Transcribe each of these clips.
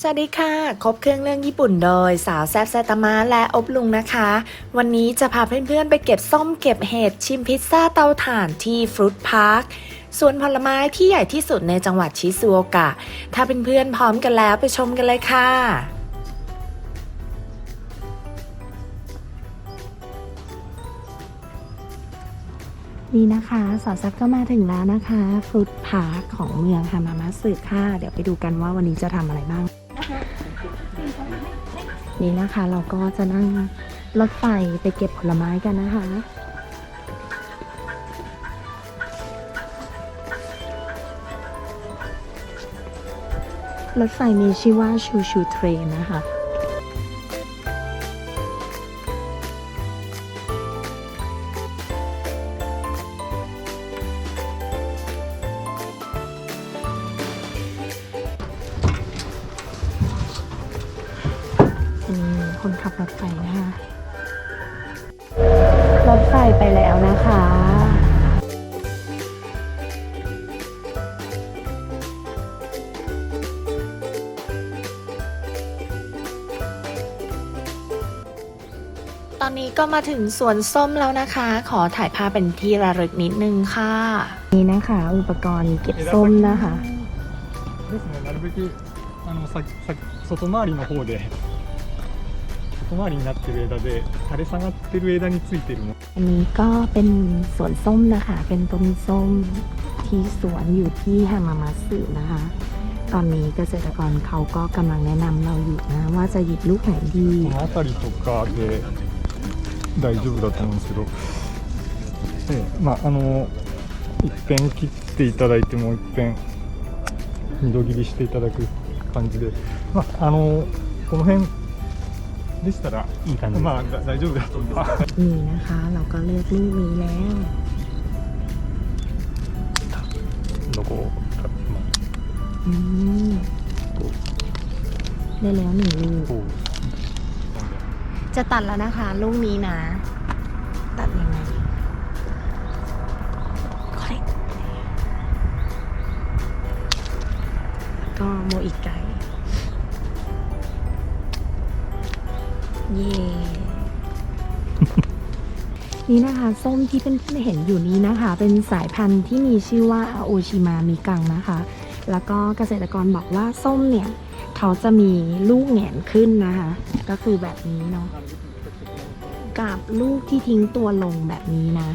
สวัสดีค่ะ ครบเครื่องเรื่องญี่ปุ่นโดย สาวแซบไซตามะและอบลุงนะคะ วันนี้จะพาเพื่อนๆไปเก็บส้มเก็บเห็ดชิมพิซซ่าเตาถ่านที่ฟรุตพาร์คสวนผลไม้ที่ใหญ่ที่สุดในจังหวัดชิซูโอกะ ถ้าเพื่อนๆพร้อมกันแล้วไปชมกันเลยค่ะนี่นะคะสาวซับก็มาถึงแล้วนะคะฟรุตพาร์คของเมืองฮามามัสึค่ะ เดี๋ยวไปดูกันว่าวันนี้จะทำอะไรบ้าง นี้นะคะ เราก็จะนั่งรถไฟไปเก็บผลไม้กันนะคะรถไฟมีชื่อว่าชูชูเทรนนะคะ คนขับรถไฟนะคะ รถไฟไปแล้วนะคะ ตอนนี้ก็มาถึงสวนส้มแล้วนะคะ ขอถ่ายภาพเป็นที่ระลึกนิดนึงค่ะ นี่นะคะ อุปกรณ์เก็บส้มนะคะ ですね、なるべくあのささ外回りの方で 外回りになってる枝で垂れ下がってる枝についてるもの อันนี้ก็เป็นสวนส้มนะคะ เป็นต้นส้มที่สวนอยู่ที่ฮามามัสึนะคะ ตอนนี้เกษตรกรเขาก็กำลังแนะนำเราอยู่นะ ว่าจะหยิบลูกไหนดี この辺りとかで大丈夫だと思うんですけど、ええまああの一辺切っていただいてもう一辺二度切りしていただく感じで、まああのこの辺 でしたらいい感じまあだ大丈夫だと思います。 นี่นะคะ เราก็เลือกลูกนี้แล้ว どこかま อืมได้แล้วหนึ่งลูก あこう จะตัดแล้วนะคะ ลูกนี้นะ ตัดยังไงคลิกแล้วก็โมอีกไก่ เย่นี่นะคะส้มที่เพื่อนๆเห็นอยู่นี้นะคะ เป็นสายพันธุ์ที่มีชื่อว่าโอชิมามิกังนะคะ แล้วก็เกษตรกรบอกว่าส้มเนี่ย เขาจะมีลูกแหงนขึ้นนะคะ ก็คือแบบนี้เนาะกับลูกที่ทิ้งตัวลงแบบนี้นะ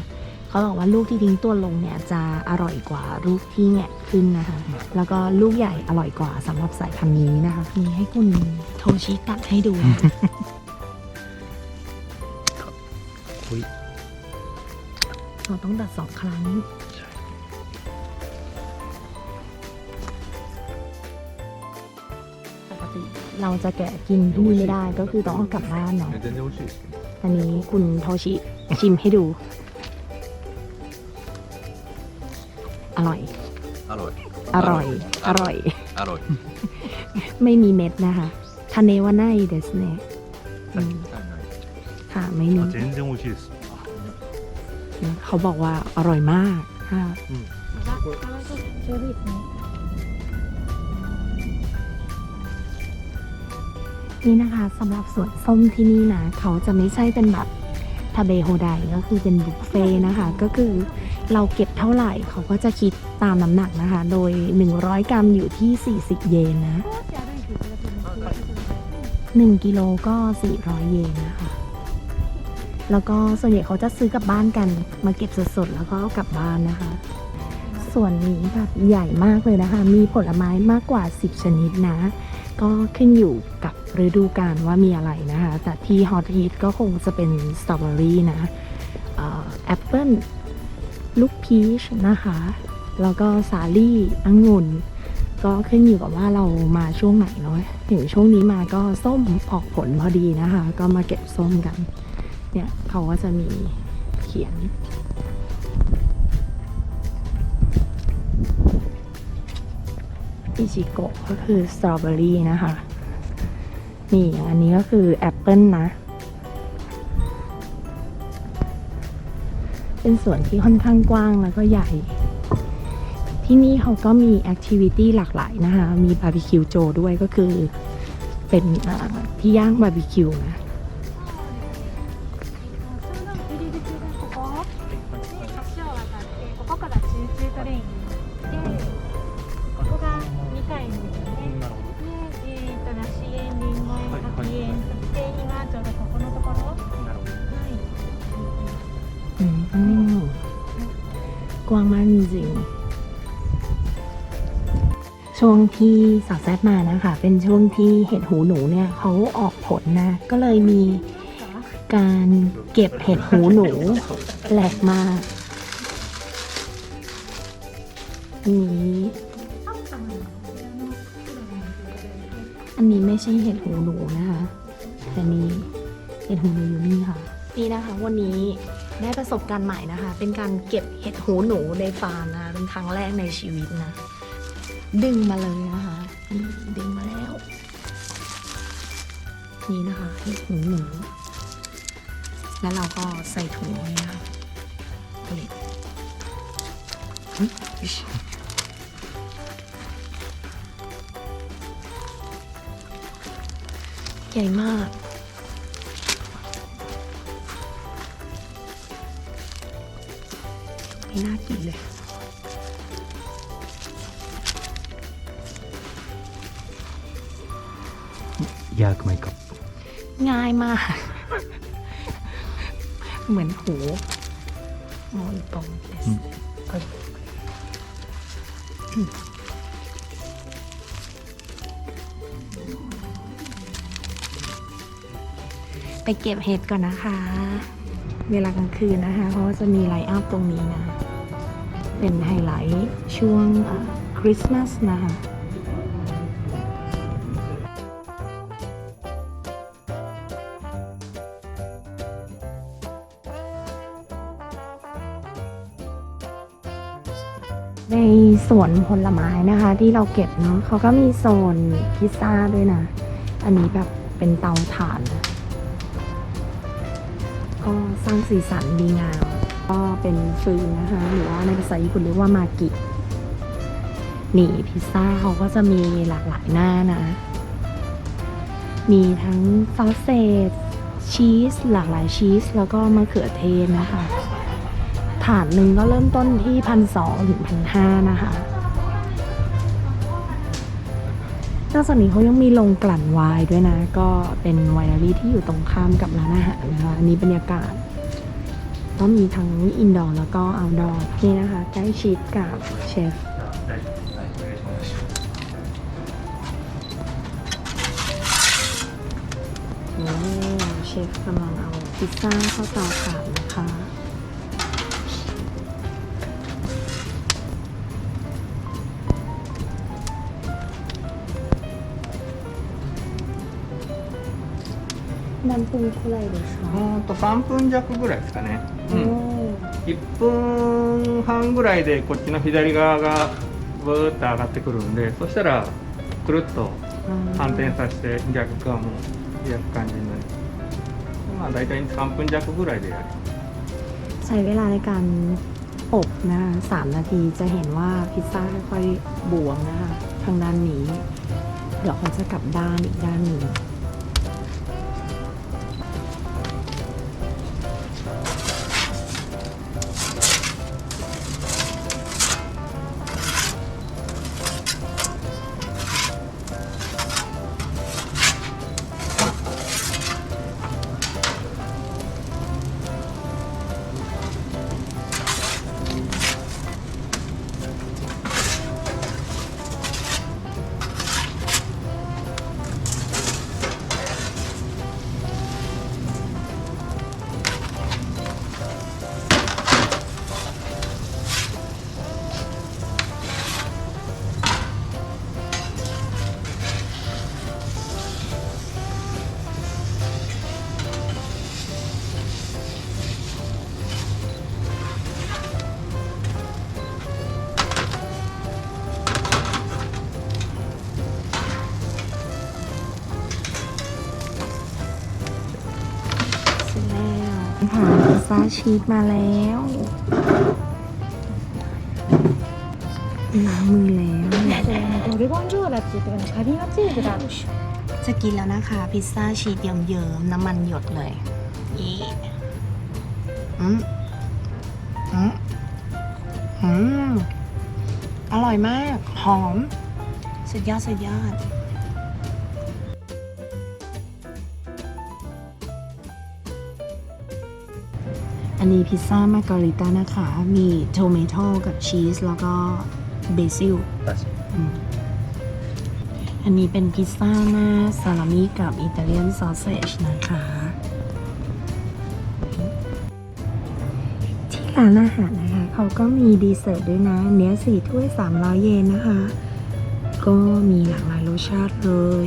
เขาบอกว่าลูกที่ทิ้งตัวลงเนี่ยจะอร่อยกว่าลูกที่แงะขึ้นนะคะ แล้วก็ลูกใหญ่อร่อยกว่าสำหรับสายพันธุ์นี้นะคะ มีให้คุณโทชิตัดให้ดู อุ้ยเราต้องดัดสองครั้งปกติเราจะแกะกินที่ไม่ได้ก็คือต้องกลับบ้านเนาะอันนี้คุณโทชิ ชิมให้ดู อร่อย อร่อย อร่อย อร่อย อร่อย ไม่มีเม็ดนะคะทาเนวาไนเดสเน่ ค่ะ ไม่มี 全然美味しいです เขาบอกว่าอร่อยมากค่ะ うん นี่นะคะสำหรับสวนส้มที่นี่นะ เขาจะไม่ใช่เป็นแบบทาเบโฮไดก็คือเป็นบุฟเฟ่ต์นะคะ ก็คือเราเก็บเท่าไหร่ เขาก็จะคิดตามน้ำหนักนะคะ โดย 100 กรัมอยู่ที่ 40 เยนนะ 1กิโลก็ 400 เยนนะคะ ะ แล้วก็ส่วนใหญ่เขาจะซื้อกลับบ้านกัน มาเก็บสดๆ แล้วก็เอากลับบ้านนะคะ ส่วนนี้แบบใหญ่มากเลยนะคะ มีผลไม้มากกว่า 10 ชนิดนะ ก็ขึ้นอยู่กับฤดูกาลว่ามีอะไรนะคะ แต่ที่ฮอตฮิตก็คงจะเป็นสตรอเบอรี่นะแอปเปิ้ลลูกพีชนะคะ แล้วก็สาลี่องุ่น ก็ขึ้นอยู่กับว่าเรามาช่วงไหนเนาะถึงช่วงนี้มาก็ส้มออกผลพอดีนะคะ ก็มาเก็บส้มกัน เนี่ยเขาก็จะมีเขียน อิชิโกะก็คือสตรอเบอรี่นะคะ นี่อันนี้ก็คือแอปเปิลนะ เป็นสวนที่ค่อนข้างกว้างแล้วก็ใหญ่ ที่นี่เขาก็มีแอคทิวิตี้หลากหลายนะคะ มีบาร์บีคิวโจด้วยก็คือเป็นที่ย่างบาร์บีคิวนะ กว้างมากจริงช่วงที่สาวแซดมานะคะ เป็นช่วงที่เห็ดหูหนูเนี่ยเขาออกผลนะ ก็เลยมีการเก็บเห็ดหูหนูแปลกมากอันนี้อันนี้ไม่ใช่เห็ดหูหนูนะคะแต่นี้เห็ดหูหนูอยู่นี่ค่ะ นี่นะคะวันนี้ ได้ประสบการณ์ใหม่นะคะ เป็นการเก็บเห็ดหูหนูในฟาร์มนะ เป็นครั้งแรกในชีวิตนะ ดึงมาเลยนะคะ ดึงมาแล้ว นี่นะคะเห็ดหูหนู แล้วเราก็ใส่ถุงไว้นะคะนี่อุ๊ยอิ๊ยใหญ่มาก น่ากินเลยยากไหมครับ ง่ายมาก เหมือนหูมองตรงเดสอืมเอ้ยไปเก็บเห็ดก่อนนะคะ เวลากลางคืนนะคะ เพราะว่าจะมีไลท์อัพตรงนี้นะ เป็นไฮไลท์ช่วงคริสต์มาสนะคะในสวนผลไม้นะคะที่เราเก็บเนาะเขาก็มีโซนพิซซ่าด้วยนะ อันนี้แบบเป็นเตาถ่าน ก็สร้างสีสันดีงาม ก็เป็นฟืนนะคะ หรือว่าในภาษาญี่ปุ่นเรียกว่ามากิ นี่พิซซ่าเขาก็จะมีหลากหลายหน้านะ มีทั้งซอสเซจชีสหลากหลายชีส แล้วก็มะเขือเทศนะคะ ถาดหนึ่งก็เริ่มต้นที่พันสองถึงพันห้านะคะนอกจากนี้เขายังมีโรงกลั่นไวน์ด้วยนะ ก็เป็นไวนารี่ที่อยู่ตรงข้ามกับร้านอาหารนะคะ อันนี้บรรยากาศ ก็มีทั้งอินดอร์แล้วก็เอาดอร์นี่นะคะใกล้ชิดกับเชฟโอ้เชฟกำลังเอาพิซซ่าเข้าเตาถ่านนะคะ 何分くらいですかほんと3分弱ぐらいですかね、おうん、ー1分半ぐらいでこっちの左側がブーッと上がってくるんでそしたらくるっと反転させて逆側も焼く感じになりますまあ大体3分弱ぐらいでやります ใช้เวลาในการอบนะคะสามนาทีจะเห็นว่าพิซซ่าค่อยๆบวมนะคะ ทางด้านนี้ เดี๋ยวเขาจะกลับด้านอีกด้านหนึ่ง ฟ้าชีสมาแล้วล้างมือแล้วจะกินแล้วนะคะ พิซซ่าชีสเยิ้มๆน้ำมันหยดเลยอีอืมอืมอืมอร่อยมาก หอม สุดยอด สุดยอด อันนี้พิซซ่ามาการิต้านะคะ มีโทเมโต้กับชีสแล้วก็เบซิลอืมอันนี้เป็นพิซซ่าหน้าซาลามิกับอิตาเลียนซอสเซจนะคะ ที่ร้านอาหารนะคะ เขาก็มีดีเซอร์ทด้วยนะ เนี้ยสี่ถ้วย300 เยนนะคะ ก็มีหลากหลายรสชาติเลย